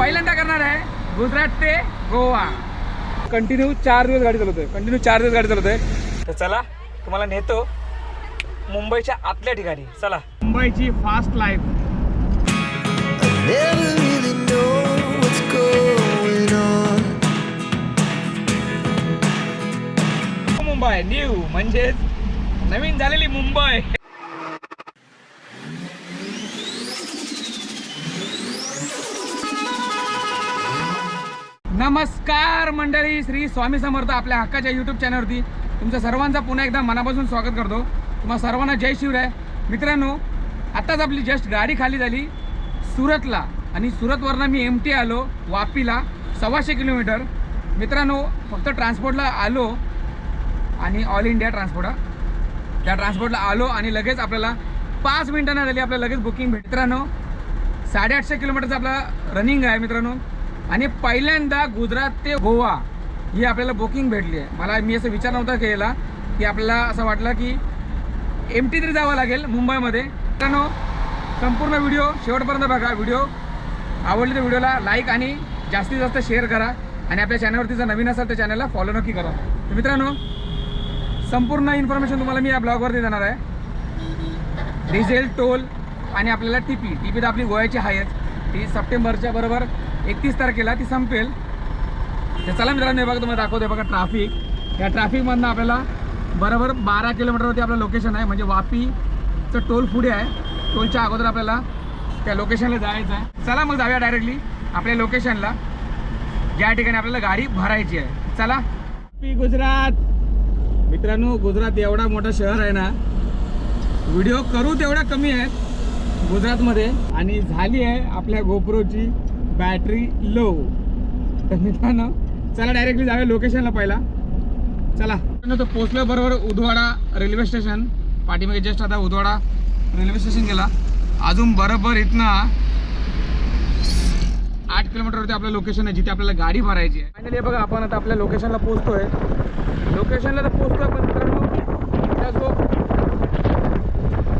पहिल्यांदा करणार आहे गुजरात ते गोवा. कंटिन्यू चार दिवस गाडी चालवतोय. कंटिन्यू चार दिवस गाडी चालवतोय. तर चला तुम्हाला नेतो मुंबईच्या आतल्या ठिकाणी. चला. मुंबईची फास्ट लाईफ. मुंबई न्यू म्हणजेच नवीन झालेली मुंबई. नमस्कार मंडळी श्री स्वामी समर्थ आपल्या हक्काच्या यूट्यूब चॅनलवरती तुमचं सर्वांचा पुन्हा एकदा मनापासून स्वागत करतो. तुम्हा सर्वांना जय शिवराय. मित्रांनो आत्ताच आपली जस्ट गाडी खाली झाली. सुरतला आणि सुरतवरनं मी एम टी आलो वापीला सव्वाशे किलोमीटर. मित्रांनो फक्त ट्रान्सपोर्टला आलो आणि ऑल इंडिया ट्रान्सपोर्ट हा. त्या ट्रान्सपोर्टला आलो आणि लगेच आपल्याला पाच मिनटांना झाली आपल्याला लगेच बुकिंग भेट. मित्रांनो साडेआठशे किलोमीटरचं आपला रनिंग आहे मित्रांनो. आणि पहिल्यांदा गुजरात ते गोवा ही आपल्याला बुकिंग भेटली आहे. मला मी असं विचार नव्हता केलेला की आपल्याला असं वाटलं की एम टी तरी जावं लागेल मुंबईमध्ये. मित्रांनो संपूर्ण व्हिडिओ शेवटपर्यंत बघा. व्हिडिओ आवडली तर व्हिडिओला लाईक आणि जास्तीत जास्त शेअर करा. आणि आपल्या चॅनलवरती जर नवीन असाल तर चॅनलला फॉलो नक्की करा. तर मित्रांनो संपूर्ण इन्फॉर्मेशन तुम्हाला मी या ब्लॉगवरती देणार आहे. डिझेल टोल आणि आपल्याला टी पी टी पी तर आपली गोव्याची आहेच ती सप्टेंबरच्या बरोबर एकतीस तारखेला ती संपेल. तर चला मित्रांनो हे बघा तुम्हाला दाखवते बघा ट्राफिक या ट्रॅफिकमधनं आपल्याला बरोबर बारा किलोमीटरवरती आपलं लोकेशन आहे. म्हणजे वापीचं टोल पुढे आहे. टोलच्या अगोदर आपल्याला त्या लोकेशनला जायचं आहे. चला मग जाऊया डायरेक्टली आपल्या लोकेशनला ज्या ठिकाणी आपल्याला गाडी भरायची आहे. चला. गुजरात. मित्रांनो गुजरात एवढा मोठा शहर आहे ना व्हिडिओ करू तेवढा कमी आहेत गुजरातमध्ये. आणि झाली आहे आपल्या गोप्रोची बॅटरी लो. तर मित्रांनो चला डायरेक्टली जाऊया लोकेशनला पहिला. चला. तो पोचलो बरोबर उदवाडा रेल्वे स्टेशन पाठीमागे जस्ट आता उदवाडा रेल्वे स्टेशन गेला. अजून बरोबर इथनं आठ किलोमीटरवरती आपलं लोकेशन आहे जिथे आपल्याला गाडी भरायची आहे. फायनली बघा आपण आता आपल्या लोकेशनला पोचतोय लोकेशनला तर पोचतोय पण मित्रांनो जो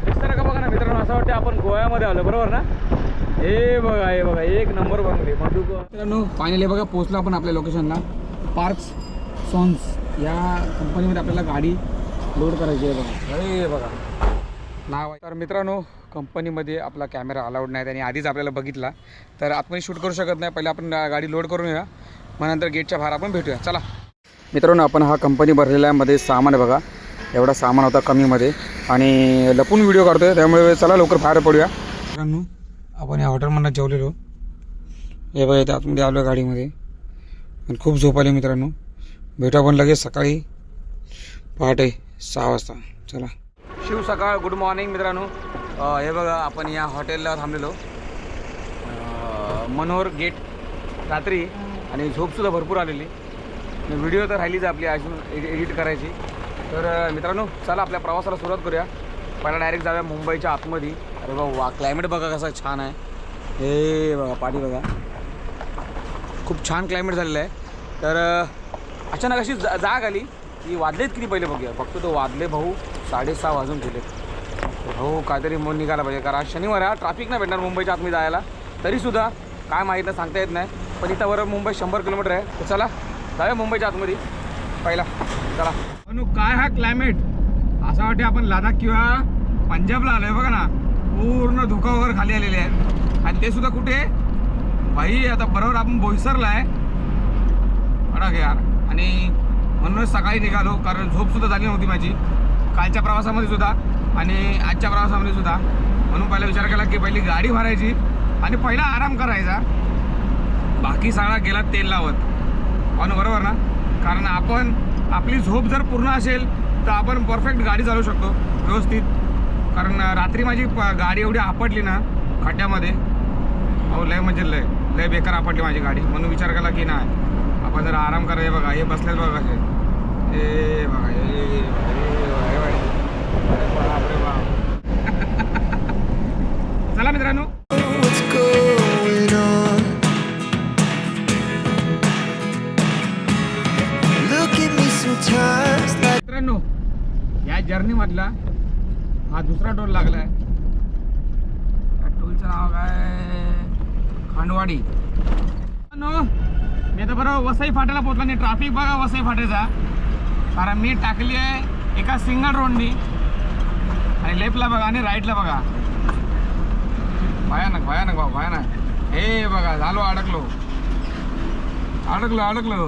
दिसतं का बघा ना मित्रांनो असं वाटतं आपण गोव्यामध्ये आलो बरोबर ना? हे बघा हे बघा एक नंबर मधु मित्रांनो फायनली बघा पोहोचलो आपण आपल्या लोकेशनला पार्क्स सॉन्स या कंपनीमध्ये आपल्याला गाडी लोड करायची आहे बघा. हे बघा. नाव तर मित्रांनो कंपनीमध्ये आपला कॅमेरा अलाउड नाही आणि आधीच आपल्याला बघितला. तर आतमध्ये शूट करू शकत नाही पहिले आपण गाडी लोड करून येऊया मग नंतर गेटच्या बाहेर आपण भेटूया. चला. मित्रांनो आपण हा कंपनी भरलेल्या मध्ये सामान आहे बघा. एवढा सामान होता कमीमध्ये. आणि लपून व्हिडिओ काढतोय त्यामुळे चला लवकर बाहेर पडूया. मित्रांनो आपण या हॉटेलमधनं जेवलेलो. हे बघा इथे आतमध्ये आलो गाडीमध्ये. आणि खूप झोप आली मित्रांनो. भेटू आपण लगेच सकाळी. पहाटे सहा वाजता. चला. शिव सकाळ गुड मॉर्निंग मित्रांनो. हे बघा आपण या हॉटेलला थांबलेलो. मनोहर गेट रात्री. आणि झोपसुद्धा भरपूर आलेली. व्हिडिओ तर राहिलीच आपली अजून एडिट करायची. तर मित्रांनो चला आपल्या प्रवासाला सुरुवात करूया. पहिला डायरेक्ट जाऊया मुंबईच्या आतमध्ये. अरे बा वा क्लायमेट बघा कसं छान आहे. हे बघा पाठी बघा. खूप छान क्लायमेट झालेलं आहे. तर अचानक अशी जा जाग आली. की वाजलेत किती पहिले बघूया. फक्त तो वाजले भाऊ साडेसहा वाजून गेले भाऊ काहीतरी मन निघायला पाहिजे. कारण शनिवार हा ट्रॅफिक नाही भेटणार मुंबईच्या आतमध्ये जायला. तरीसुद्धा काय माहीत नाही सांगता येत नाही. पण इथं बरोबर मुंबई शंभर किलोमीटर आहे. तर चला जाऊया मुंबईच्या आतमध्ये. पहिला चला. अनु काय हा क्लायमेट असं वाटते आपण लडाख किंवा पंजाबला आलोय बघा ना. पूर्ण धुका वगैरे खाली आलेले आहेत. आणि ते सुद्धा कुठे? भाई आता बरोबर आपण बोईसरला आहे. अडक यार. आणि म्हणूनच सकाळी निघालो कारण झोप सुद्धा झाली नव्हती माझी. कालच्या प्रवासामध्ये सुद्धा आणि आजच्या प्रवासामध्ये सुद्धा. म्हणून पहिला विचार केला की पहिली गाडी भरायची आणि पहिला आराम करायचा. बाकी सगळा गेला तेल लावत. हो पण बरोबर ना? कारण आपण आपली झोप जर पूर्ण असेल तर आपण परफेक्ट गाडी चालवू शकतो. व्यवस्थित. कारण रात्री माझी गाडी एवढी आपटली ना खड्ड्यामध्ये अहो लय म्हणजे लय लय बेकार आपटली माझी गाडी म्हणून विचार केला की नाही आपण जर आराम करायचे बघा हे बसलेच बघा कसे हे बघा हे बघा, बाप चला मित्रांनो मित्रांनो या जर्नीमधला हा दुसरा टोल लागलाय. त्या टोलचं नाव काय? खांडवाडी. मी तर बरोबर वसई फाट्याला पोहोचला नाही ट्रॅफिक बघा वसई फाट्याचा. कारण मी टाकली आहे एका सिंगल रोडनी आणि लेफ्टला बघा आणि राईटला बघा. भयानक भयानक भाऊ भयानक. हे बघा झालो अडकलो. अडकलो अडकलो.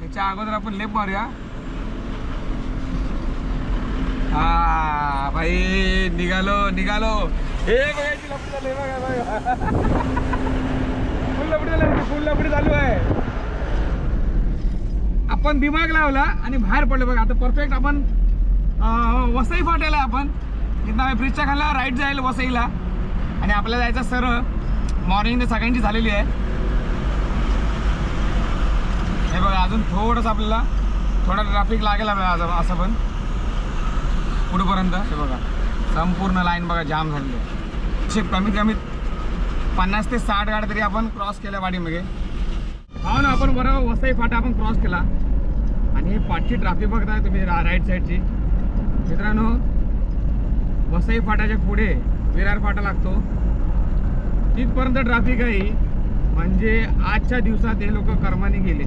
त्याच्या अगोदर आपण लेप मारूया. हा भाई निघालो निघालो. हे बघायची लपडी झाली बघा बघा. फुल लपडी झाली फुल लपडी चालू आहे. आपण दिमाग लावला आणि बाहेर पडलो बघा. आता परफेक्ट आपण वसई फाट्याला आपण. इथं ब्रिजच्या खाला राईट जाईल वसईला. आणि आपल्याला जायचं सरळ मॉर्निंग ते सगळ्यांची झालेली आहे. हे बघा अजून थोडंसं आपल्याला थोडा ट्रॅफिक लागेल आपल्याला असं पण. पुढेपर्यंत हे बघा. संपूर्ण लाईन बघा जाम झालेली आहे. असे कमीत कमी पन्नास ते साठ गाड्या तरी आपण क्रॉस केल्या वाडीमध्ये हो ना आपण बरोबर वसई फाटा आपण क्रॉस केला. आणि हे पाठची ट्रॅफिक बघताय तुम्ही रा राईट साईडची मित्रांनो वसई फाट्याच्या पुढे विरार फाटा लागतो. तिथपर्यंत ट्रॅफिक आहे म्हणजे आजच्या दिवसात हे लोक कर्माने गेले.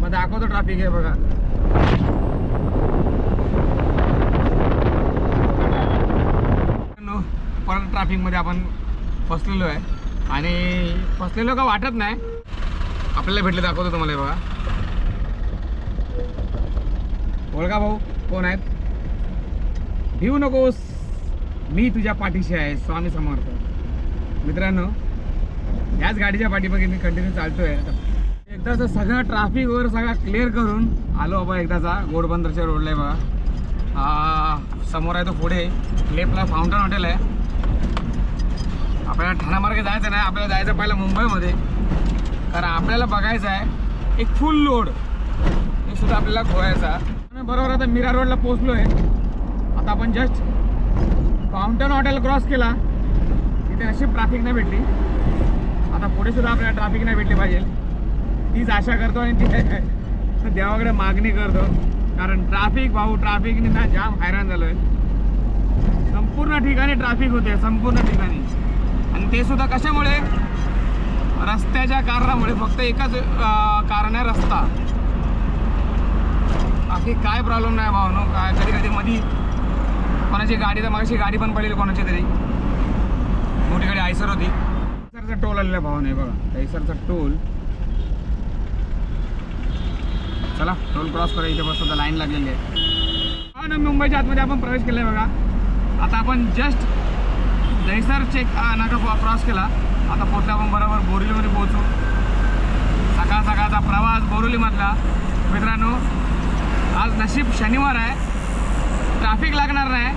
मग दाखवतो ट्रॅफिक आहे बघा मित्रांनो, परत ट्रॅफिकमध्ये आपण फसलेलो आहे. आणि फसलेलो का वाटत नाही. आपल्याला भेटले दाखवतो तुम्हाला बघा. ओळखा भाऊ कोण आहेत? भिवू नकोस. मी तुझ्या पाठीशी आहे स्वामी समर्थ. मित्रांनो याच गाडीच्या पाठीमागे मी कंटिन्यू चालतोय. एकदाचं सगळं ट्रॅफिक वगैरे सगळं क्लिअर करून आलो बाबा एकदाचा गोडबंदरच्या रोडला आहे बघा. समोर आहे तो पुढे. लेफ्टला फाउंटन हॉटेल आहे. आपल्याला ठाणा जायचं नाही आपल्याला जायचं पहिलं मुंबईमध्ये. कारण आपल्याला बघायचं आहे एक फुल लोड हे सुद्धा आपल्याला खोवायचा बरोबर आता मीरा रोडला पोहोचलो आहे आता आपण जस्ट फाउंटन हॉटेल क्रॉस केला. तिथे अशी ट्रॅफिक नाही भेटली. आता पुढे सुद्धा आपल्याला ट्रॅफिक नाही भेटली पाहिजे. तीच आशा करतो आणि तिथे देवाकडे मागणी करतो. कारण ट्रॅफिक भाऊ ट्रॅफिकने ना जाम हैराण झालोय. संपूर्ण ठिकाणी ट्रॅफिक होते संपूर्ण ठिकाणी. आणि ते सुद्धा कशामुळे? रस्त्याच्या कारणामुळे. फक्त एकच कारण आहे रस्ता. बाकी काय प्रॉब्लेम नाही भावनो काय कधी कधी मधी कोणाची गाडी तर मागाशी गाडी पण पडेल कोणाची तरी. मोठी गाडी आयसर होती. आयसरचा टोल आलेला भाव नाही बघा. आयसरचा टोल. चला टोल क्रॉस करा इथे बस लाईन लागलेली आहे. ना मुंबईच्या आतमध्ये आपण प्रवेश केला आहे बघा. आता आपण जस्ट दहिसर चेक नाका क्रॉस केला. आता पोहोचला आपण बरोबर बोरिवलीमध्ये पोहोचू. सकाळ सकाळचा प्रवास बोरिवलीमधला. मित्रांनो आज नशीब शनिवार आहे. ट्रॅफिक लागणार नाही.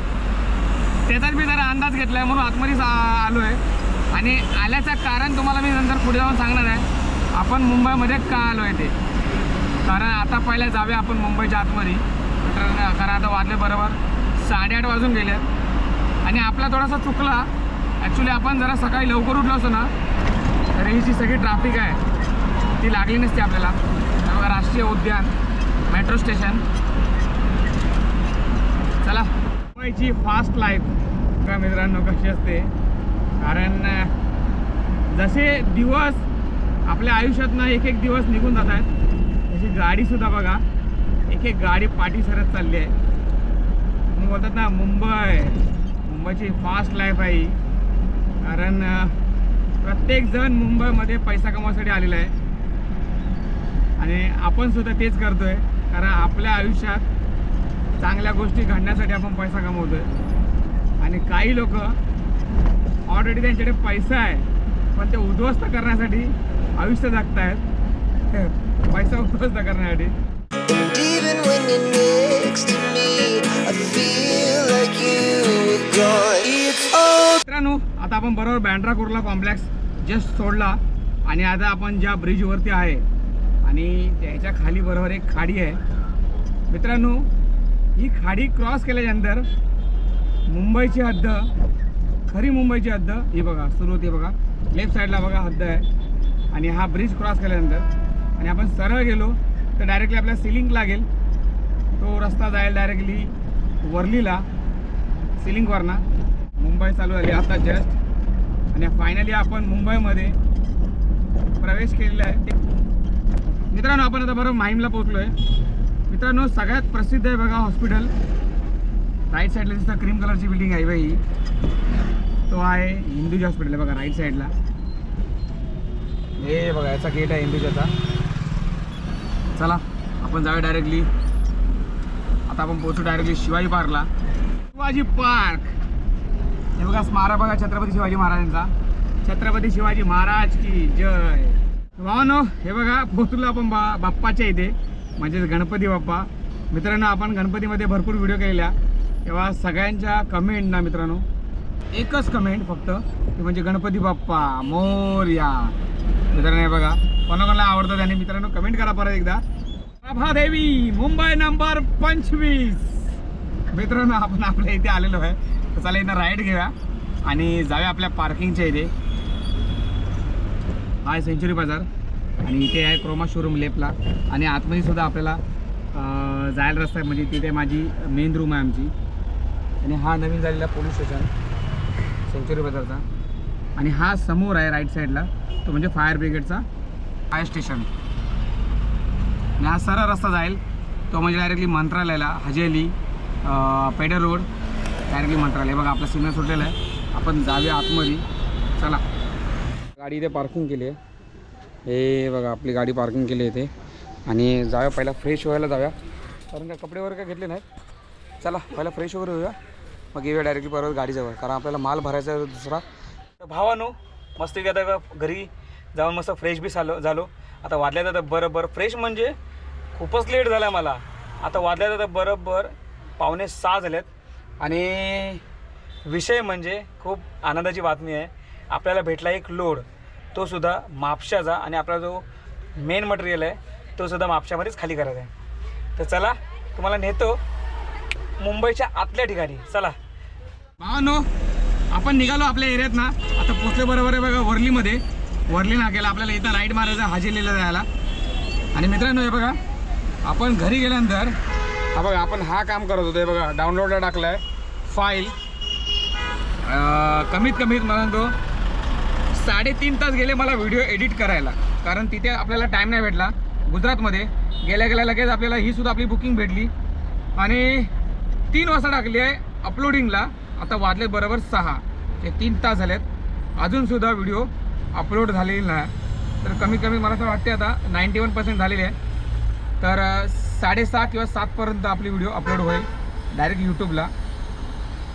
त्याचाच मी जरा अंदाज घेतला आहे म्हणून आतमध्येच आलो आहे आणि आल्याचं कारण तुम्हाला मी नंतर पुढे जाऊन सांगणार आहे. आपण मुंबईमध्ये का आलो आहे ते? कारण आता पहिल्या जाऊया आपण मुंबईच्या आतमध्ये. कारण कारण आता वाजले बरोबर साडेआठ वाजून गेले. आणि आपला थोडासा चुकला. ॲक्च्युली आपण जरा सकाळी लवकर उठलो असतो ना तर ही जी सगळी ट्रॅफिक आहे. ती लागली नसती आपल्याला. राष्ट्रीय उद्यान मेट्रो स्टेशन चला. मुंबईची फास्ट लाईफ का मित्रांनो कशी असते? कारण जसे दिवस आपल्या आयुष्यातनं एक एक दिवस निघून जात आहेत तशी गाडीसुद्धा बघा एक एक गाडी पाठी सरत चालली आहे. मग बोलतात ना मुंबई मुंबईची फास्ट लाईफ आहे कारण प्रत्येकजण मुंबईमध्ये पैसा कमवायसाठी आलेला आहे. आणि आपण सुद्धा तेच आहे कारण आपल्या आयुष्यात चांगल्या गोष्टी घडण्यासाठी आपण पैसा कमवतो आहे आणि काही लोक ऑलरेडी त्यांच्याकडे पैसा आहे पण ते उद्ध्वस्त करण्यासाठी आयुष्य जगतायत. पैसा उद्ध्वस्त करण्यासाठी. Even मित्रांनो आता आपण बरोबर बँड्रा कुर्ला कॉम्प्लेक्स जस्ट सोडला आणि आता आपण ज्या ब्रिजवरती आहे आणि त्याच्याखाली बरोबर एक खाडी आहे. मित्रांनो ही खाडी क्रॉस केल्याच्यानंतर मुंबईची हद्द खरी मुंबईची हद्द ही बघा सुरू होती बघा. लेफ्ट साईडला बघा हद्द आहे. आणि हा ब्रिज क्रॉस केल्यानंतर आणि आपण सरळ गेलो तर डायरेक्टली आपल्या सिलिंग लागेल. तो रस्ता जाईल डायरेक्टली वर्लीला सिलिंगवरना मुंबई चालू झाली आता जस्ट आणि फायनली आपण मुंबईमध्ये प्रवेश केलेला आहे. मित्रांनो आपण आता बरोबर माहीमला पोहोचलो आहे मित्रांनो सगळ्यात प्रसिद्ध आहे बघा हॉस्पिटल राईट साईडला दिसतं क्रीम कलरची बिल्डिंग आहे बाई. तो आहे हिंदूजी हॉस्पिटल आहे बघा राईट साईडला हे बघा याचा गेट आहे हिंदूजाचा. चला आपण जाऊया डायरेक्टली आता आपण पोहोचू डायरेक्टली शिवाजी पार्कला शिवाजी पार्क हे बघा स्मारक बघा छत्रपती शिवाजी महाराजांचा. छत्रपती शिवाजी महाराज की जय. भावानो हे बघा पोतुला आपण बा बाप्पाच्या इथे. म्हणजेच गणपती बाप्पा. मित्रांनो आपण गणपतीमध्ये भरपूर व्हिडिओ केलेल्या. तेव्हा सगळ्यांच्या कमेंट ना मित्रांनो. एकच कमेंट फक्त ते म्हणजे गणपती बाप्पा मोर्या. मित्रांनो हे बघा. कोणाकोणाला आवडतं त्याने मित्रांनो कमेंट करा परत एकदा. प्रभादेवी मुंबई नंबर पंचवीस. मित्रांनो आपण आपल्या इथे आलेलो आहे. तर चला इथं राईड घेऊया. आणि जाऊया आपल्या पार्किंगच्या इथे. हा आहे सेंचुरी बाजार आणि इथे आहे क्रोमा शोरूम लेपला आणि आतमध्ये सुद्धा आपल्याला जायला रस्ता आहे. म्हणजे तिथे माझी मेन रूम आहे आमची. आणि हा नवीन झालेला पोलीस स्टेशन सेंचुरी बाजारचा आणि हा समोर आहे राईट साईडला तो म्हणजे फायर ब्रिगेडचा फायर स्टेशन आणि हा सरळ रस्ता जाईल. तो म्हणजे डायरेक्टली मंत्रालयाला हजेली पेडर रोड डायरेक्टली मंत्रालय. बघा आपलं सिग्नल सुटलेलं आहे. आपण जाऊया आतमध्ये. चला. गाडी इथे पार्किंग केली आहे. हे बघा आपली गाडी पार्किंग केली आहे इथे. आणि जाऊया पहिला फ्रेश व्हायला जाऊया. कारण का कपडे वगैरे काय घेतले नाहीत. चला पहिला फ्रेश वगैरे होऊया. मग येऊया डायरेक्टली परत गाडीजवळ. कारण आपल्याला माल भरायचा आहे दुसरा. तर भावानो मस्त आता घरी जाऊन मस्त फ्रेश बी झालो झालो. आता वाजल्या जातं बरोबर. फ्रेश म्हणजे खूपच लेट झाला मला. आता वाजल्या जातं बरोबर पावणे सहा झाल्यात आणि विषय म्हणजे खूप आनंदाची बातमी आहे. आपल्याला भेटला एक लोड. तो सुद्धा मापशाचा आणि आपला जो मेन मटेरियल आहे तो सुद्धा मापशामध्येच खाली करायचा आहे. तर चला तुम्हाला नेतो. मुंबईच्या आतल्या ठिकाणी. चला. नो आपण निघालो आपल्या एरियात ना. आता पोचले बरोबर आहे बघा वर्लीमध्ये. वर्ली नाक्याला आपल्याला इथं राईट मारायचा हाजेलीला जायला. आणि मित्रांनो हे बघा आपण घरी गेल्यानंतर हा बघा आपण हा काम करत होतो हे बघा डाउनलोडला टाकला आहे फाईल. कमीत कमीत मला तो साडेतीन तास गेले मला व्हिडिओ एडिट करायला. कारण तिथे आपल्याला टाईम नाही भेटला. गुजरातमध्ये गेल्या गेल्या लगेच आपल्याला ही सुद्धा आपली बुकिंग भेटली. आणि तीन वाजता टाकली आहे अपलोडिंगला आता वाजले बरोबर सहा. ते तीन तास झालेत. अजूनसुद्धा व्हिडिओ अपलोड झालेली नाही. तर कमीत कमी मला असं वाटते आता नाईंटी वन पर्सेंट झालेली आहे. तर साडेसहा किंवा सातपर्यंत आपली व्हिडिओ अपलोड होईल. डायरेक्ट यूट्यूबला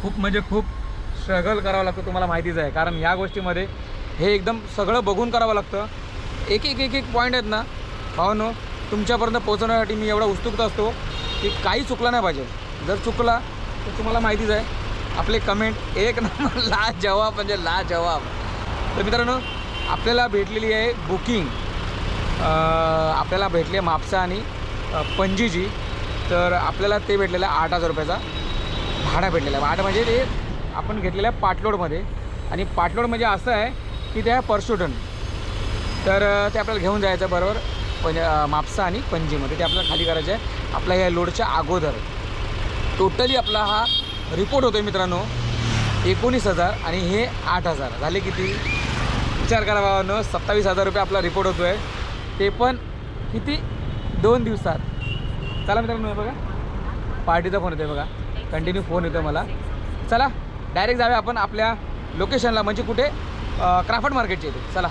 खूप म्हणजे खूप स्ट्रगल करावं लागतं तुम्हाला माहितीच आहे. कारण ह्या गोष्टीमध्ये हे एकदम सगळं बघून करावं लागतं. एक एक एक एक पॉईंट आहेत ना भावनो तुमच्यापर्यंत पोहोचवण्यासाठी मी एवढा उत्सुकता असतो की काही चुकला नाही पाहिजे. जर चुकला तर तुम्हाला माहितीच आहे आपले कमेंट एक नंबर ला जवाब म्हणजे ला जवाब तर मित्रांनो आपल्याला भेटलेली आहे बुकिंग आपल्याला भेटली आहे म्हापसा आणि पणजीची. तर आपल्याला ते भेटलेलं आहे आठ हजार रुपयाचा. भाडा भेटलेला आहे. भाडं म्हणजे ते आपण घेतलेलं आहे पाटलोडमध्ये. आणि पाटलोड म्हणजे असं आहे की त्या परशुटन तर ते आपल्याला घेऊन जायचं आहे बरोबर. पण मापसा म्हापसा आणि पणजीमध्ये. ते आपल्याला खाली करायचं आहे. आपल्या या लोडच्या अगोदर. टोटली आपला हा रिपोर्ट होतो आहे मित्रांनो. एकोणीस हजार आणि हे आठ हजार. झाले किती? विचार करा बाबानं सत्तावीस हजार रुपये आपला रिपोर्ट होतो आहे ते पण किती? दोन दिवसात. चला मित्रांनो बघा. पार्टीचा फोन येतो बघा. कंटिन्यू फोन येतो मला. चला डायरेक्ट जाऊया आपण आपल्या लोकेशनला म्हणजे कुठे? क्राफ्ट मार्केटच्या इथे. चला.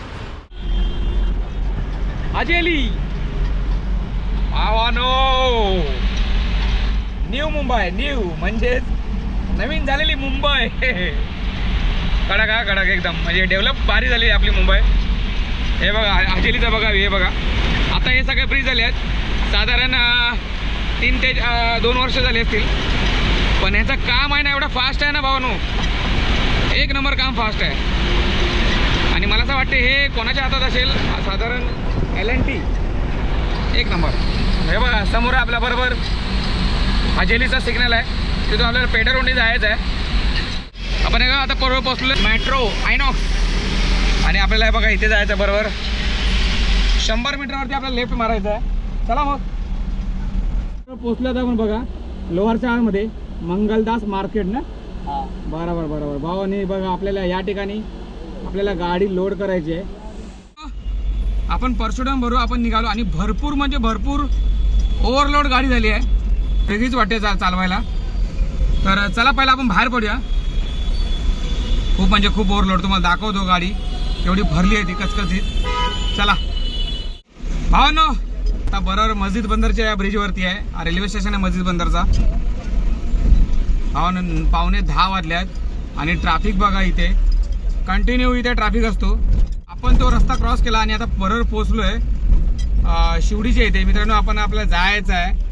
आजेली आवानो! न्यू मुंबई न्यू म्हणजेच नवीन झालेली मुंबई. कडक हा कडक एकदम. म्हणजे डेव्हलप भारी झाली आपली मुंबई. हे बघा आजेलीचं बघा हे बघा. आता हे सगळे फ्री झाले आहेत. साधारण तीन ते दोन वर्ष झाले असतील. पण ह्याचं काम आहे ना एवढं फास्ट आहे ना भावानू. एक नंबर काम फास्ट आहे. आणि मला असं वाटते हे कोणाच्या हातात असेल? साधारण एल एन टी एक नंबर. हे बघा समोर आहे आपल्या बरोबर. हजेलीचा सिग्नल आहे. तिथून आपल्याला पेडरोंडी जायचं आहे. आपण हे का आता परवा पोचलो मेट्रो आयनॉक्स आणि आपल्याला हे बघा इथे जायचं आहे बरोबर. शंभर मीटरवरती आपल्याला लेफ्ट मारायचं आहे. चला मग. पोचलं आता आपण बघा लोहारच्या आळमध्ये मंगलदास मार्केट ना? बरोबर बरोबर. भावानी बघा आपल्याला या ठिकाणी आपल्याला गाडी लोड करायची आहे. आपण परशुराम भरू आपण निघालो. आणि भरपूर म्हणजे भरपूर ओव्हरलोड गाडी झाली आहे. वेगळीच वाटते चालवायला. तर चला पहिला आपण बाहेर पडूया. खूप म्हणजे खूप ओव्हरलोड तुम्हाला दाखवतो गाडी. एवढी भरली आहे ती कचकचीत. चला. भावानो आता बरोबर मस्जिद बंदरच्या या ब्रिजवरती आहे. रेल्वे स्टेशन आहे मस्जिद बंदरचा. भावानो पावणे दहा वाजले आहेत आणि ट्रॅफिक बघा इथे. कंटिन्यू इथे ट्रॅफिक असतो. आपण तो रस्ता क्रॉस केला आणि आता बरोबर पोचलो आहे शिवडीच्या इथे. मित्रांनो आपण आपल्याला जायचं आहे.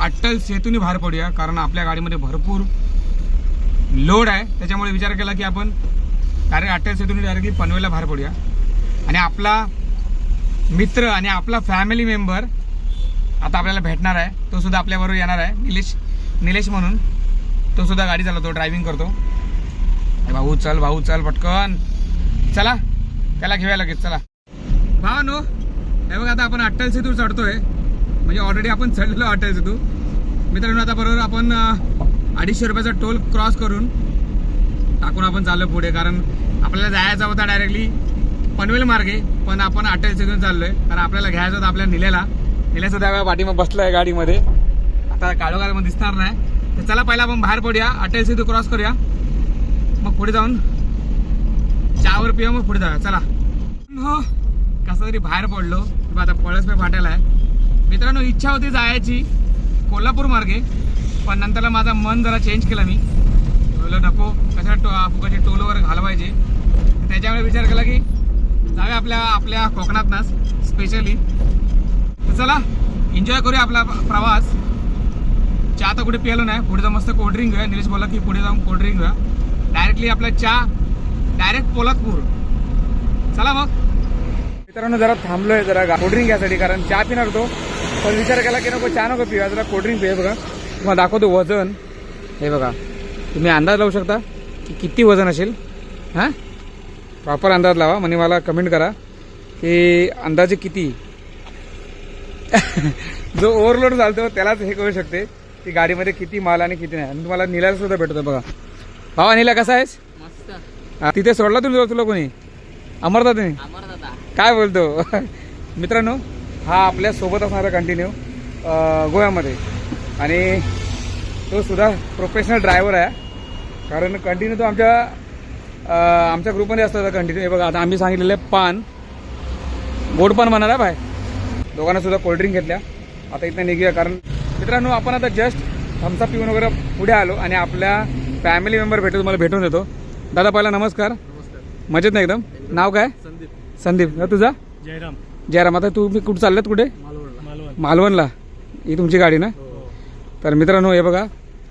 अट्टल सेतूने बाहेर पडूया कारण आपल्या गाडीमध्ये भरपूर लोड आहे. त्याच्यामुळे विचार केला की आपण डायरेक्ट अट्टल सेतूने डायरेक्टली पनवेलला बाहेर पडूया. आणि आपला मित्र आणि आपला फॅमिली मेंबर आता आपल्याला भेटणार आहे. तो सुद्धा आपल्याबरोबर येणार आहे निलेश निलेश म्हणून. तो सुद्धा गाडी चालवतो ड्रायव्हिंग करतो. भाऊ चल भाऊ चल पटकन. चला त्याला घेऊया लगेच चला. भावा नो हे बघा आता आपण अट्टल सेतू चढतोय. म्हणजे ऑलरेडी आपण चढलेलो अट्टल सेतू. मित्रांनो आता बरोबर आपण अडीचशे रुपयाचा टोल क्रॉस करून टाकून आपण चाललो पुढे कारण आपल्याला जायचा होता डायरेक्टली पनवेल मार्गे पण आपण अट्टल सेतून चाललोय. कारण आपल्याला घ्यायचं होतं आपल्या निलेला. निले सुद्धा पाठीमग बसलाय गाडीमध्ये. आता काळोखामध्ये दिसणार नाही. तर चला पहिला आपण बाहेर पडूया. अटल सेतू क्रॉस करूया. मग पुढे जाऊन चहावर पिऊया मग पुढे जाऊया. चला. हो कसं तरी बाहेर पडलो. किंवा आता पळसपे फाटायला आहे. मित्रांनो इच्छा होती जायची कोल्हापूर मार्गे पण नंतरला माझा मन जरा चेंज केलं मी. बोललो नको कशा टो फुकाचे टोल वगैरे घालवायचे? त्याच्यामुळे विचार केला की जाऊया आपल्या आपल्या कोकणातनंच स्पेशली तर चला एन्जॉय करूया आपला प्रवास. चहा तर कुठे प्यायलो नाही. पुढे जाऊन मस्त कोल्ड्रिंक घेऊया निलेश बोला की पुढे जाऊन कोल्ड्रिंक घेऊया डायरेक्टली आपला चहा डायरेक्ट पोलादपूर. चला मग. मित्रांनो जरा थांबलोय जरा कोल्ड्रिंक घ्यासाठी कारण चहा पिणार होतो. पण विचार केला की नको चहा नको पिऊया जरा कोल्ड्रिंक पिऊया बघा. तुम्हाला दाखवतो वजन. हे बघा. तुम्ही अंदाज लावू शकता? की किती वजन असेल? हां? प्रॉपर अंदाज लावा. म्हणजे मला कमेंट करा. की अंदाजे किती? जो ओव्हरलोड चालतो त्यालाच हे करू शकते. की गाडीमध्ये किती माल आणि किती नाही. आणि तुम्हाला निलाला सुद्धा भेटतो बघा. भावा निला कसा आहेस? मस्त. हा, तिथे सोडला तुला तुला कोणी? अमरदा तुम्ही? अमर दादा काय बोलतो? मित्रांनो हा आपल्यासोबत असणारा कंटिन्यू गोव्यामध्ये. आणि तो सुद्धा प्रोफेशनल ड्रायव्हर आहे. कारण कंटिन्यू तो आमच्या अं, आमच्या ग्रुपमध्ये असतो कंटिन्यू हे बघा आता आम्ही सांगितलेलं आहे पान. गोड पान आहे भाय दोघांना सुद्धा कोल्ड्रिंक घेतल्या. आता इथं निघूया कारण मित्रांनो आपण आता जस्ट थम्सअप पिऊन वगैरे पुढे आलो आणि आपल्या फॅमिली मेंबर भेटतो तुम्हाला भेटून देतो. दादा पहिला नमस्कार. नमस्कार. मजेत ना एकदम? नाव काय? संदीप. संदीप. ना तुझा? जयराम. जयराम. आता तुम्ही कुठं चाललेत कुठे? मालवण मालवण. मालवणला. ही तुमची गाडी ना? हो. तर मित्रांनो हे बघा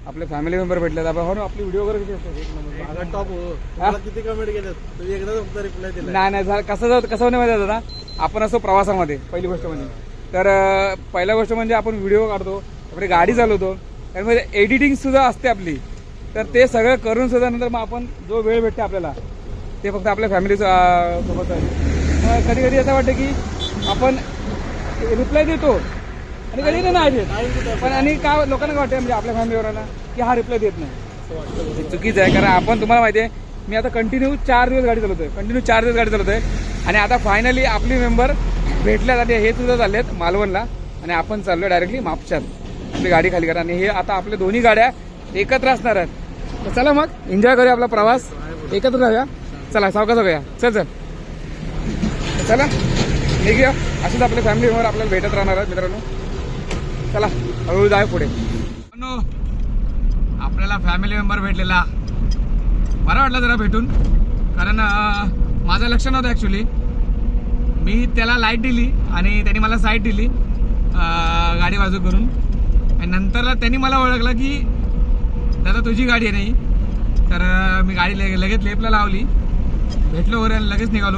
आपले फॅमिली मेंबर भेटले आपण हो ना, आपली व्हिडिओ वगैरे किती असतात? माझा टॉप हो. तुम्हाला किती कमेंट केल्यात तुम्ही एकदा फक्त रिप्लाय दिला नाही नाही कसं जात कसं नाही माहिती आहे दादा. आपण असो प्रवासामध्ये पहिली गोष्ट म्हणजे. तर अं, पहिला गोष्ट म्हणजे आपण व्हिडिओ काढतो. आपली गाडी चालवतो. त्यामुळे एडिटिंग सुद्धा असते आपली. तर ते सगळं करून सुद्धा नंतर मग आपण जो वेळ भेटते आपल्याला ते फक्त आपल्या फॅमिली सोबत आहे. कधी कधी असं वाटतं की आपण रिप्लाय देतो आणि कधी नाही देत. पण आणि काय लोकांना काय वाटतं म्हणजे आपल्या फॅमिलीवरांना की हा रिप्लाय देत नाही. चुकीचं आहे. कारण आपण तुम्हाला माहिती आहे मी आता कंटिन्यू चार दिवस गाडी चालवतोय. कंटिन्यू चार दिवस गाडी चालवतोय. आणि आता फायनली आपली मेंबर भेटल्यात आणि हे सुद्धा चाललेत मालवणला. आणि आपण चाललो डायरेक्टली मापशात. आपली गाडी खाली करा. आणि हे आता आपल्या दोन्ही गाड्या एकत्र असणार आहेत. तर चला मग एन्जॉय करूया आपला प्रवास. एकत्र राहूया. चला सावका जाऊया चल चल. चला निघूया. असेच आपले फॅमिली मेंबर आपल्याला भेटत राहणार आहेत मित्रांनो. चला हळूहळू जाऊया पुढे. आपल्याला फॅमिली मेंबर भेटलेला. बरं वाटलं जरा भेटून. कारण माझं लक्ष नव्हतं ॲक्च्युली मी त्याला लाइट दिली आणि त्याने मला साईट दिली गाडी बाजू करून. आणि नंतरला त्यांनी मला ओळखलं की दादा तुझी गाडी आहे नाही तर मी गाडी लगेच लेपला लावली. भेटलो वगैरे आणि लगेच निघालो.